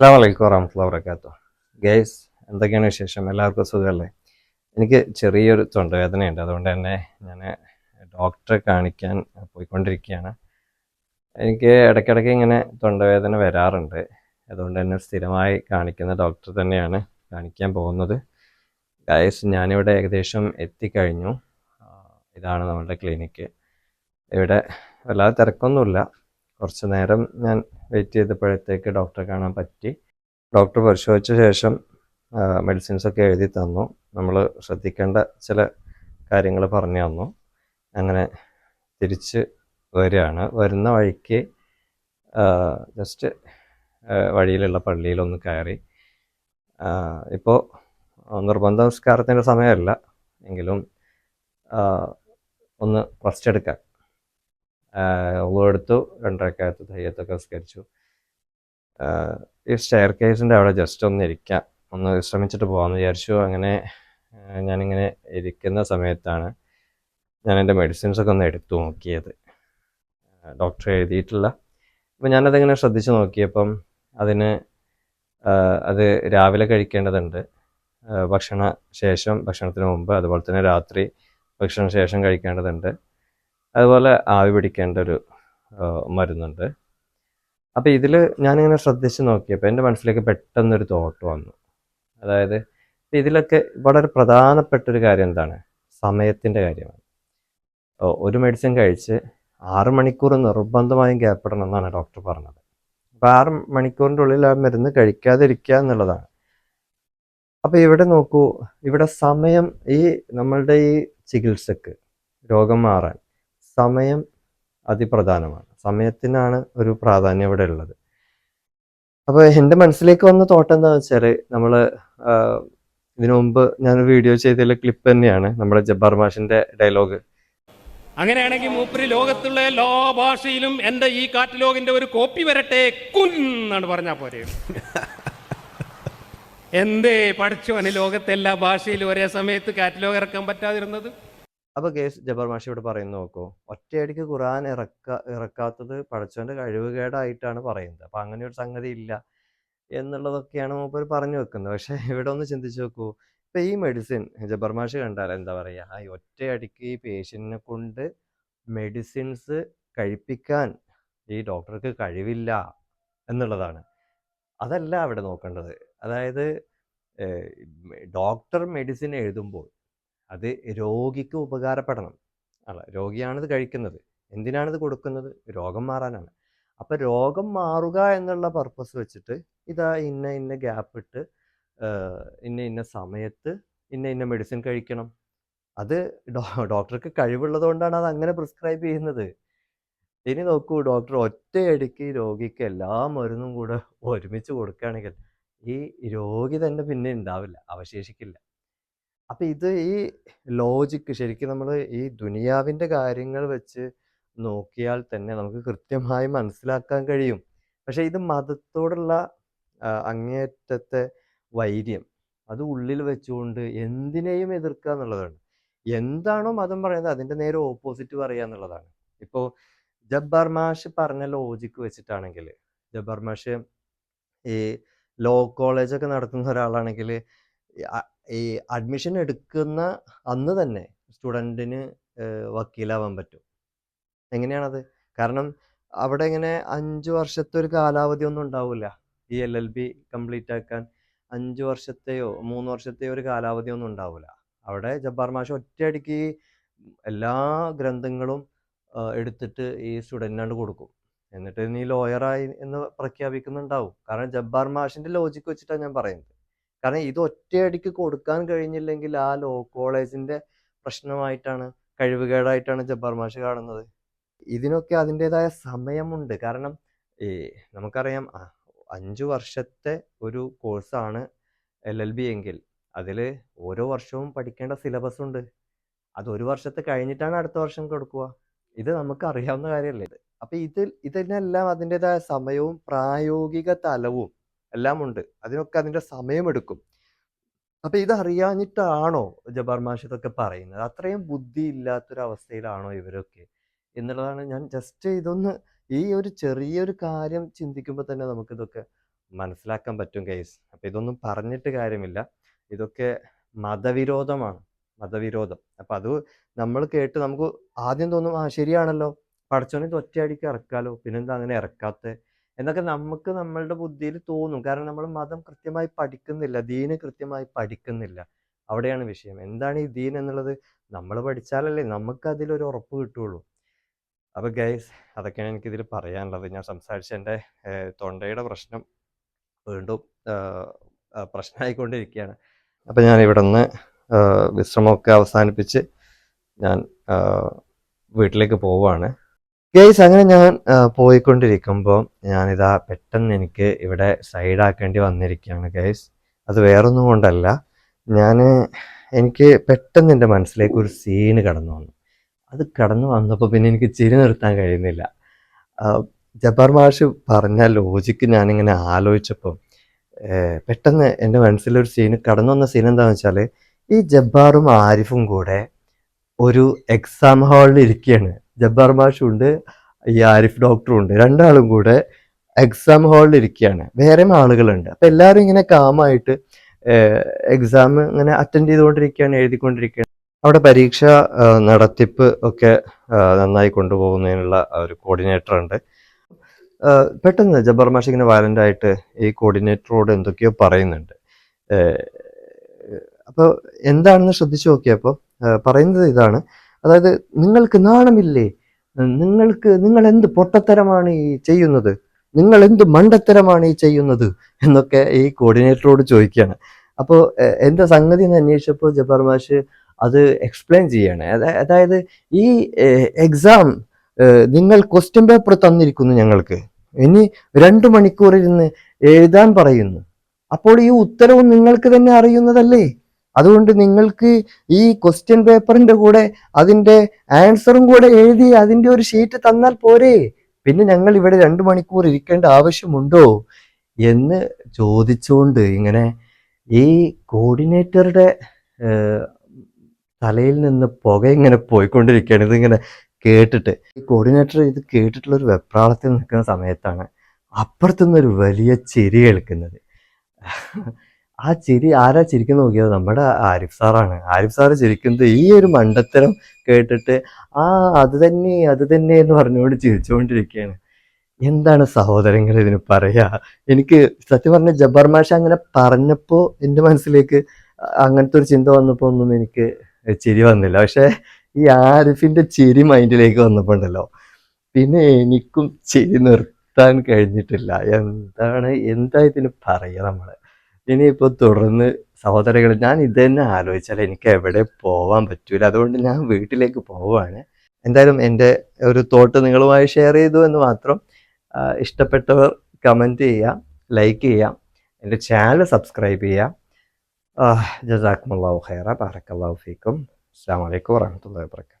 അസ്സാം വലൈക്കും വറഹമത്തുള്ള വർക്കാത്തു ഗൈസ് എന്തൊക്കെയാണ് വിശേഷം? എല്ലാവർക്കും സുഖമല്ലേ? എനിക്ക് ചെറിയൊരു തൊണ്ടവേദനയുണ്ട്. അതുകൊണ്ട് തന്നെ ഞാൻ ഡോക്ടറെ കാണിക്കാൻ പോയിക്കൊണ്ടിരിക്കുകയാണ്. എനിക്ക് ഇടയ്ക്കിടയ്ക്ക് ഇങ്ങനെ തൊണ്ടവേദന വരാറുണ്ട്. അതുകൊണ്ട് തന്നെ സ്ഥിരമായി കാണിക്കുന്ന ഡോക്ടർ തന്നെയാണ് കാണിക്കാൻ പോകുന്നത്. ഗൈസ് ഞാനിവിടെ ഏകദേശം എത്തിക്കഴിഞ്ഞു. ഇതാണ് നമ്മളുടെ ക്ലിനിക്ക്. ഇവിടെ വല്ലാതെ തിരക്കൊന്നുമില്ല. കുറച്ച് നേരം ഞാൻ വെയിറ്റ് ചെയ്തപ്പോഴത്തേക്ക് ഡോക്ടറെ കാണാൻ പറ്റി. ഡോക്ടർ പരിശോധിച്ച ശേഷം മെഡിസിൻസ് ഒക്കെ എഴുതി തന്നു. നമ്മൾ ശ്രദ്ധിക്കേണ്ട ചില കാര്യങ്ങൾ പറഞ്ഞു തന്നു. അങ്ങനെ തിരിച്ച് വരികയാണ്. വരുന്ന വഴിക്ക് ജസ്റ്റ് വഴിയിലുള്ള പള്ളിയിലൊന്ന് കയറി. ഇപ്പോൾ നിർബന്ധ നമസ്കാരത്തിന്റെ സമയമല്ല. എങ്കിലും ഒന്ന് റെസ്റ്റ് എടുക്കാൻ ഉള്ളു എടുത്തു രണ്ടരക്കകത്ത് തയ്യത്തൊക്കെ സംസ്കരിച്ചു ഈ സ്റ്റെയർ കേസിന്റെ അവിടെ ജസ്റ്റ് ഒന്ന് ഇരിക്കാം. ഒന്ന് വിശ്രമിച്ചിട്ട് പോകാമെന്ന് വിചാരിച്ചു. അങ്ങനെ ഞാനിങ്ങനെ ഇരിക്കുന്ന സമയത്താണ് ഞാൻ എന്റെ മെഡിസിൻസൊക്കെ ഒന്ന് എടുത്തു നോക്കിയത്. ഡോക്ടർ എഴുതിയിട്ടില്ല അപ്പോൾ ഞാനതിങ്ങനെ ശ്രദ്ധിച്ച് നോക്കിയപ്പം അതിന് അത് രാവിലെ കഴിക്കേണ്ടതുണ്ട്. ഭക്ഷണ ശേഷം ഭക്ഷണത്തിന് മുമ്പ് അതുപോലെ തന്നെ രാത്രി ഭക്ഷണ ശേഷം കഴിക്കേണ്ടതുണ്ട്. അതുപോലെ ആവി പിടിക്കേണ്ട ഒരു മരുന്നുണ്ട്. അപ്പോൾ ഇതിൽ ഞാനിങ്ങനെ ശ്രദ്ധിച്ച് നോക്കിയപ്പോൾ എന്റെ മനസ്സിലേക്ക് പെട്ടെന്നൊരു തോട്ട് വന്നു. അതായത് ഇതിലൊക്കെ വളരെ പ്രധാനപ്പെട്ട ഒരു കാര്യം എന്താണ്? സമയത്തിന്റെ കാര്യമാണ്. ഒരു മെഡിസിൻ കഴിച്ച് ആറ് മണിക്കൂർ നിർബന്ധമായും ഗ്യാപ്പിടണം എന്നാണ് ഡോക്ടർ പറഞ്ഞത്. അപ്പോൾ ആറ് മണിക്കൂറിന്റെ ഉള്ളിൽ ആ മരുന്ന് കഴിക്കാതിരിക്കുക എന്നുള്ളതാണ്. അപ്പോൾ ഇവിടെ നോക്കൂ ഇവിടെ സമയം ഈ നമ്മളുടെ ഈ ചികിത്സക്ക് രോഗം മാറാൻ സമയം അതിപ്രധാനമാണ്. സമയത്തിനാണ് ഒരു പ്രാധാന്യം ഇവിടെ ഉള്ളത്. അപ്പോൾ എന്റെ മനസ്സിലേക്ക് വന്ന തോട്ടം എന്താണെന്ന് വെച്ചാൽ നമ്മൾ ഇതിനു മുമ്പ് ഞാൻ വീഡിയോ ചെയ്തതിലെ ക്ലിപ്പ് തന്നെയാണ് നമ്മുടെ ജബ്ബാർ മാഷിന്റെ ഡയലോഗ് അങ്ങനെയാണെങ്കിൽ മൂപ്പര് ലോകത്തുള്ള എല്ലാ ഭാഷയിലും എന്റെ ഈ കാറ്റലോഗിന്റെ ഒരു കോപ്പി വരട്ടെ കുൻ എന്നാണ് പറഞ്ഞാ പോരെ. എന്തേ പഠിച്ചോന് ലോകത്തെ എല്ലാ ഭാഷയിലും ഒരേ സമയത്ത് കാറ്റലോഗ് ഇറക്കാൻ പറ്റാതിരുന്നത്? അപ്പോൾ കേസ് ജബർ മാഷി ഇവിടെ പറയുന്നത് നോക്കൂ. ഒറ്റയടിക്ക് ഖുറാൻ ഇറക്ക ഇറക്കാത്തത് പഠിച്ചവന്റെ കഴിവുകേടായിട്ടാണ് പറയുന്നത്. അപ്പൊ അങ്ങനെ ഒരു സംഗതി ഇല്ല എന്നുള്ളതൊക്കെയാണ് മൂപ്പർ പറഞ്ഞു വെക്കുന്നത്. പക്ഷേ ഇവിടെ ഒന്ന് ചിന്തിച്ചു നോക്കൂ. ഇപ്പം ഈ മെഡിസിൻ ജബർ മാഷി കണ്ടാൽ എന്താ പറയുക ആ ഈ ഒറ്റയടിക്ക് ഈ പേഷ്യന്റിനെ കൊണ്ട് മെഡിസിൻസ് കഴിപ്പിക്കാൻ ഈ ഡോക്ടർക്ക് കഴിവില്ല എന്നുള്ളതാണ്. അതല്ല അവിടെ നോക്കേണ്ടത്. അതായത് ഡോക്ടർ മെഡിസിൻ എഴുതുമ്പോൾ അത് രോഗിക്ക് ഉപകാരപ്പെടണം. അല്ല രോഗിയാണിത് കഴിക്കുന്നത്. എന്തിനാണിത് കൊടുക്കുന്നത്? രോഗം മാറാനാണ്. അപ്പൊ രോഗം മാറുക എന്നുള്ള പർപ്പസ് വെച്ചിട്ട് ഇതാ ഇന്ന ഇന്ന ഗ്യാപ്പ് ഇട്ട് ഇന്ന ഇന്ന സമയത്ത് ഇന്ന ഇന്ന മെഡിസിൻ കഴിക്കണം. അത് ഡോക്ടർക്ക് കഴിവുള്ളത് കൊണ്ടാണ് അത് അങ്ങനെ പ്രിസ്ക്രൈബ് ചെയ്യുന്നത്. ഇനി നോക്കൂ ഡോക്ടർ ഒറ്റയടിക്ക് രോഗിക്ക് എല്ലാ മരുന്നും കൂടെ ഒരുമിച്ച് കൊടുക്കുകയാണെങ്കിൽ ഈ രോഗി തന്നെ പിന്നെ ഉണ്ടാവില്ല അവശേഷിക്കില്ല. അപ്പൊ ഇത് ഈ ലോജിക്ക് ശരിക്കും നമ്മൾ ഈ ദുനിയാവിന്റെ കാര്യങ്ങൾ വെച്ച് നോക്കിയാൽ തന്നെ നമുക്ക് കൃത്യമായി മനസ്സിലാക്കാൻ കഴിയും. പക്ഷെ ഇത് മതത്തോടുള്ള അങ്ങേറ്റത്തെ വൈര്യം. അത് ഉള്ളിൽ വെച്ചുകൊണ്ട് എന്തിനേയും എതിർക്കുക എന്നുള്ളതാണ്. എന്താണോ മതം പറയുന്നത് അതിന്റെ നേരെ ഓപ്പോസിറ്റ് പറയുക എന്നുള്ളതാണ്. ഇപ്പോൾ ജബ്ബാർ മാഷ് പറഞ്ഞ ലോജിക്ക് വെച്ചിട്ടാണെങ്കിൽ ജബ്ബാർ മാഷ് ഈ ലോ കോളേജൊക്കെ നടത്തുന്ന ഒരാളാണെങ്കിൽ ഈ അഡ്മിഷൻ എടുക്കുന്ന അന്ന് തന്നെ സ്റ്റുഡന്റിന് വക്കീലാവാൻ പറ്റും. എങ്ങനെയാണത്? കാരണം അവിടെ ഇങ്ങനെ അഞ്ച് വർഷത്തെ ഒരു കാലാവധി ഒന്നും ഉണ്ടാവില്ല ഈ എൽ എൽ ബി കംപ്ലീറ്റ് ആക്കാൻ അഞ്ച് വർഷത്തെയോ മൂന്ന് വർഷത്തെയോ ഒരു കാലാവധി ഒന്നും ഉണ്ടാവില്ല അവിടെ ജബ്ബാർ മാഷ് ഒറ്റയടിക്ക് എല്ലാ ഗ്രന്ഥങ്ങളും എടുത്തിട്ട് ഈ സ്റ്റുഡന്റിനാണ്ട് കൊടുക്കും. എന്നിട്ട് നീ ലോയറായി എന്ന് പ്രഖ്യാപിക്കുന്നുണ്ടാവും. കാരണം ജബ്ബാർ മാഷിന്റെ ലോജിക്ക് വെച്ചിട്ടാണ് ഞാൻ പറയുന്നത്. കാരണം ഇത് ഒറ്റയടിക്ക് കൊടുക്കാൻ കഴിഞ്ഞില്ലെങ്കിൽ ആ ലോ കോളേജിന്റെ പ്രശ്നമായിട്ടാണ് കഴിവുകേടായിട്ടാണ് ജബ്ബാർ മാഷ് കാണുന്നത്. ഇതിനൊക്കെ അതിന്റെതായ സമയമുണ്ട്. കാരണം ഈ നമുക്കറിയാം അഞ്ചു വർഷത്തെ ഒരു കോഴ്സാണ് എൽ എൽ ബി എങ്കിൽ. അതിൽ ഓരോ വർഷവും പഠിക്കേണ്ട സിലബസ് ഉണ്ട്. അത് ഒരു വർഷത്തെ കഴിഞ്ഞിട്ടാണ് അടുത്ത വർഷം കൊടുക്കുക. ഇത് നമുക്ക് അറിയാവുന്ന കാര്യമല്ലേ? അപ്പൊ ഇതിൽ ഇതിനെല്ലാം അതിന്റെതായ സമയവും പ്രായോഗിക തലവും എല്ലാം ഉണ്ട് അതിനൊക്കെ അതിന്റെ സമയമെടുക്കും. അപ്പൊ ഇതറിയാഞ്ഞിട്ടാണോ ജബാർ മാഷ് പറയുന്നത്? അത്രയും ബുദ്ധി ഇല്ലാത്തൊരവസ്ഥയിലാണോ ഇവരൊക്കെ? എന്നുള്ളതാണ് ഞാൻ ജസ്റ്റ് ഇതൊന്ന് ഈ ഒരു ചെറിയൊരു കാര്യം ചിന്തിക്കുമ്പോൾ തന്നെ നമുക്കിതൊക്കെ മനസ്സിലാക്കാൻ പറ്റും കേസ് അപ്പം ഇതൊന്നും പറഞ്ഞിട്ട് കാര്യമില്ല. ഇതൊക്കെ മതവിരോധമാണ്. മതവിരോധം. അപ്പം അത് നമ്മൾ കേട്ട് നമുക്ക് ആദ്യം തോന്നും ആ ശരിയാണല്ലോ. പടച്ചോനെ ഒറ്റയടിക്ക് ഇറക്കാലോ. പിന്നെന്താ അങ്ങനെ ഇറക്കാത്തെ? എന്നൊക്കെ നമുക്ക് നമ്മളുടെ ബുദ്ധിയിൽ തോന്നും. കാരണം നമ്മൾ മതം കൃത്യമായി പഠിക്കുന്നില്ല ദീന് കൃത്യമായി പഠിക്കുന്നില്ല. അവിടെയാണ് വിഷയം. എന്താണ് ഈ ദീൻ എന്നുള്ളത്? നമ്മൾ പഠിച്ചാലല്ലേ നമുക്ക് അതിലൊരു ഉറപ്പ് കിട്ടുള്ളൂ അപ്പോൾ ഗൈസ് അതൊക്കെയാണ് എനിക്കിതിൽ പറയാനുള്ളത്. ഞാൻ സംസാരിച്ച എന്റെ തൊണ്ടയുടെ പ്രശ്നം വീണ്ടും പ്രശ്നമായിക്കൊണ്ടിരിക്കുകയാണ്. അപ്പോൾ ഞാൻ ഇവിടെ നിന്ന് വിശ്രമമൊക്കെ അവസാനിപ്പിച്ച് ഞാൻ വീട്ടിലേക്ക് പോവുകയാണ്. ഗൈസ് അങ്ങനെ ഞാൻ പോയിക്കൊണ്ടിരിക്കുമ്പോൾ ഞാനിതാ പെട്ടെന്ന് എനിക്ക് ഇവിടെ സൈഡാക്കേണ്ടി വന്നിരിക്കുകയാണ് ഗൈസ് അത് വേറൊന്നും കൊണ്ടല്ല. ഞാൻ എനിക്ക് പെട്ടെന്ന് എന്റെ മനസ്സിലേക്ക് ഒരു സീന് കടന്നു വന്നു. അത് കടന്നു വന്നപ്പോൾ പിന്നെ എനിക്ക് ചിരി നിർത്താൻ കഴിയുന്നില്ല. ജബ്ബാർ മാഷ് പറഞ്ഞ ലോജിക്ക് ഞാനിങ്ങനെ ആലോചിച്ചപ്പോൾ പെട്ടെന്ന് എന്റെ മനസ്സിലൊരു സീന് കടന്നു വന്ന സീൻ എന്താണെന്ന് വെച്ചാൽ ഈ ജബ്ബാറും ആരിഫും കൂടെ ഒരു എക്സാം ഹാളിൽ ഇരിക്കുകയാണ്. ജബ്ബാർ മാഷും ഉണ്ട് ഈ ആരിഫ് ഡോക്ടറും ഉണ്ട് രണ്ടാളും കൂടെ എക്സാം ഹാളിൽ ഇരിക്കുകയാണ് വേറെയും ആളുകളുണ്ട്. അപ്പം എല്ലാവരും ഇങ്ങനെ കാമായിട്ട് എക്സാം ഇങ്ങനെ അറ്റൻഡ് ചെയ്തുകൊണ്ടിരിക്കുകയാണ് എഴുതിക്കൊണ്ടിരിക്കുകയാണ്. അവിടെ പരീക്ഷ നടത്തിപ്പ് ഒക്കെ നന്നായി കൊണ്ടുപോകുന്നതിനുള്ള ഒരു കോർഡിനേറ്റർ ഉണ്ട്. പെട്ടെന്ന് ജബ്ബാർ മാഷ് ഇങ്ങനെ വയലന്റ് ആയിട്ട് ഈ കോർഡിനേറ്ററോട് എന്തൊക്കെയോ പറയുന്നുണ്ട്. അപ്പോൾ എന്താണെന്ന് ശ്രദ്ധിച്ചു നോക്കിയപ്പോൾ പറയുന്നത് ഇതാണ്. അതായത് നിങ്ങൾക്ക് നാണമില്ലേ? നിങ്ങൾക്ക് നിങ്ങൾ എന്ത് പൊട്ടത്തരമാണ് ഈ ചെയ്യുന്നത്? നിങ്ങൾ എന്ത് മണ്ടത്തരമാണ് ഈ ചെയ്യുന്നത്? എന്നൊക്കെ ഈ കോർഡിനേറ്ററോട് ചോദിക്കുകയാണ്. അപ്പോൾ എന്താ സംഗതി എന്ന് അന്വേഷിച്ചപ്പോൾ ജബ്ബാർ മാഷ് അത് എക്സ്പ്ലെയിൻ ചെയ്യാണ് അതായത് ഈ എക്സാം നിങ്ങൾ ക്വസ്റ്റ്യൻ പേപ്പർ തന്നിരിക്കുന്നു ഞങ്ങൾക്ക്. ഇനി രണ്ടു മണിക്കൂർ നിന്ന് എഴുതാൻ പറയുന്നു. അപ്പോൾ ഈ ഉത്തരവും നിങ്ങൾക്ക് തന്നെ അറിയുന്നതല്ലേ? അതുകൊണ്ട് നിങ്ങൾക്ക് ഈ ക്വസ്റ്റ്യൻ പേപ്പറിന്റെ കൂടെ അതിന്റെ ആൻസറും കൂടെ എഴുതി അതിന്റെ ഒരു ഷീറ്റ് തന്നാൽ പോരെ. പിന്നെ ഞങ്ങൾ ഇവിടെ രണ്ട് മണിക്കൂർ ഇരിക്കേണ്ട ആവശ്യമുണ്ടോ? എന്ന് ചോദിച്ചുകൊണ്ട് ഇങ്ങനെ ഈ കോർഡിനേറ്ററുടെ തലയിൽ നിന്ന് പുക ഇങ്ങനെ പോയിക്കൊണ്ടിരിക്കുകയാണ്. ഇതിങ്ങനെ കേട്ടിട്ട്. ഈ കോർഡിനേറ്റർ ഇത് കേട്ടിട്ടുള്ള ഒരു വെപ്രാളത്തിൽ നിൽക്കുന്ന സമയത്താണ് അപ്പുറത്തുനിന്ന് ഒരു വലിയ ചിരി കേൾക്കുന്നത്. ആ ചിരി ആരാ ചിരിക്കുന്ന നോക്കിയത്? നമ്മുടെ ആരിഫ് സാറാണ്. ആരിഫ് സാറ് ചിരിക്കുന്നത് ഈ ഒരു മണ്ടത്തരം കേട്ടിട്ട് ആ അത് തന്നെ അത് തന്നെ എന്ന് പറഞ്ഞുകൊണ്ട് ചിരിച്ചുകൊണ്ടിരിക്കുകയാണ്. എന്താണ് സഹോദരങ്ങൾ ഇതിന് പറയാ? എനിക്ക് സത്യം പറഞ്ഞ ജബ്ബാർ മാഷ അങ്ങനെ പറഞ്ഞപ്പോൾ എന്റെ മനസ്സിലേക്ക് അങ്ങനത്തെ ഒരു ചിന്ത വന്നപ്പോൾ ഒന്നും എനിക്ക് ചിരി വന്നില്ല. പക്ഷെ ഈ ആരിഫിന്റെ ചിരി മൈൻഡിലേക്ക് വന്നപ്പോണ്ടല്ലോ പിന്നെ എനിക്കും ചിരി നിർത്താൻ കഴിഞ്ഞിട്ടില്ല. എന്താണ് എന്താ ഇതിന് പറയുക നമ്മൾ? ഇനിയിപ്പോൾ തുടർന്ന് സഹോദരങ്ങൾ ഞാൻ ഇത് തന്നെ ആലോചിച്ചാൽ എനിക്ക് എവിടെ പോവാൻ പറ്റൂല. അതുകൊണ്ട് ഞാൻ വീട്ടിലേക്ക് പോവാണ്. എന്തായാലും എന്റെ ഒരു തോട്ട് നിങ്ങളുമായി ഷെയർ ചെയ്തു എന്ന് മാത്രം ഇഷ്ടപ്പെട്ടവർ കമന്റ് ചെയ്യാം ലൈക്ക് ചെയ്യാം എന്റെ ചാനൽ സബ്സ്ക്രൈബ് ചെയ്യാം. ജസാക്കുമുല്ലാഹു ഖൈറ ബാറക്കല്ലാഹു ഫീക്കും. അസ്സാം വലൈക്കും വാഹമത്തല്ലാ വാബർക്കാത്തു